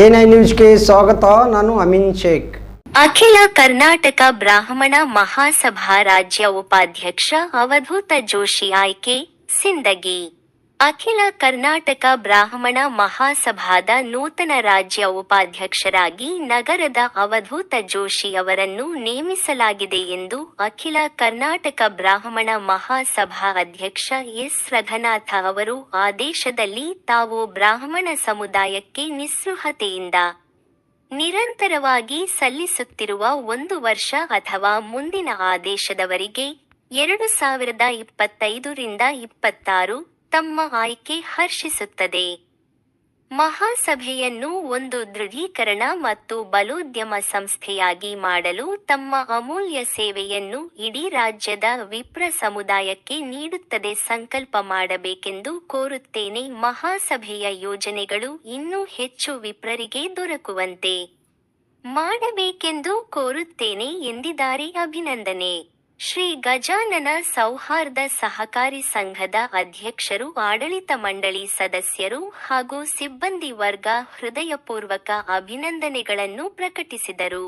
NI ನ್ಯೂಸ್ಗೆ ಸ್ವಾಗತ, ನಾನು ಅಮಿನ್ ಶೇಖ್. ಅಖಿಲ ಕರ್ನಾಟಕ ಬ್ರಾಹ್ಮಣ ಮಹಾಸಭಾ ರಾಜ್ಯ ಉಪಾಧ್ಯಕ್ಷ ಅವಧೂತ ಜೋಶಿ ಆಯ್ಕೆ, ಸಿಂದಗಿ. ಅಖಿಲ ಕರ್ನಾಟಕ ಬ್ರಾಹ್ಮಣ ಮಹಾಸಭಾದ ನೂತನ ರಾಜ್ಯ ಉಪಾಧ್ಯಕ್ಷರಾಗಿ ನಗರದ ಅವಧೂತ ಜೋಶಿ ಅವರನ್ನು ನೇಮಿಸಲಾಗಿದೆ ಎಂದು ಅಖಿಲ ಕರ್ನಾಟಕ ಬ್ರಾಹ್ಮಣ ಮಹಾಸಭಾ ಅಧ್ಯಕ್ಷ ಎಸ್. ರಘನಾಥ ಅವರು ಆದೇಶದಲ್ಲಿ ತಾವು ಬ್ರಾಹ್ಮಣ ಸಮುದಾಯಕ್ಕೆ ನಿಸ್ಸೃಹತೆಯಿಂದ ನಿರಂತರವಾಗಿ ಸಲ್ಲಿಸುತ್ತಿರುವ ಒಂದು ವರ್ಷ ಅಥವಾ ಮುಂದಿನ ಆದೇಶದವರೆಗೆ ಎರಡು ಸಾವಿರದ ಇಪ್ಪತ್ತೈದರಿಂದ ಇಪ್ಪತ್ತಾರು ತಮ್ಮ ಆಯ್ಕೆ ಹರ್ಷಿಸುತ್ತದೆ. ಮಹಾಸಭೆಯನ್ನು ಒಂದು ದೃಢೀಕರಣ ಮತ್ತು ಬಲೋದ್ಯಮ ಸಂಸ್ಥೆಯಾಗಿ ಮಾಡಲು ತಮ್ಮ ಅಮೂಲ್ಯ ಸೇವೆಯನ್ನು ಇಡೀ ರಾಜ್ಯದ ವಿಪ್ರ ಸಮುದಾಯಕ್ಕೆ ನೀಡುತ್ತದೆ ಸಂಕಲ್ಪ ಮಾಡಬೇಕೆಂದು ಕೋರುತ್ತೇನೆ. ಮಹಾಸಭೆಯ ಯೋಜನೆಗಳು ಇನ್ನೂ ಹೆಚ್ಚು ವಿಪ್ರರಿಗೆ ದೊರಕುವಂತೆ ಮಾಡಬೇಕೆಂದು ಕೋರುತ್ತೇನೆ ಎಂದಿದ್ದಾರೆ ಅಭಿನಂದನೆ. ಶ್ರೀ ಗಜಾನನ ಸೌಹಾರ್ದ ಸಹಕಾರಿ ಸಂಘದ ಅಧ್ಯಕ್ಷರು, ಆಡಳಿತ ಮಂಡಳಿ ಸದಸ್ಯರು ಹಾಗೂ ಸಿಬ್ಬಂದಿ ವರ್ಗ ಹೃದಯಪೂರ್ವಕ ಅಭಿನಂದನೆಗಳನ್ನು ಪ್ರಕಟಿಸಿದರು.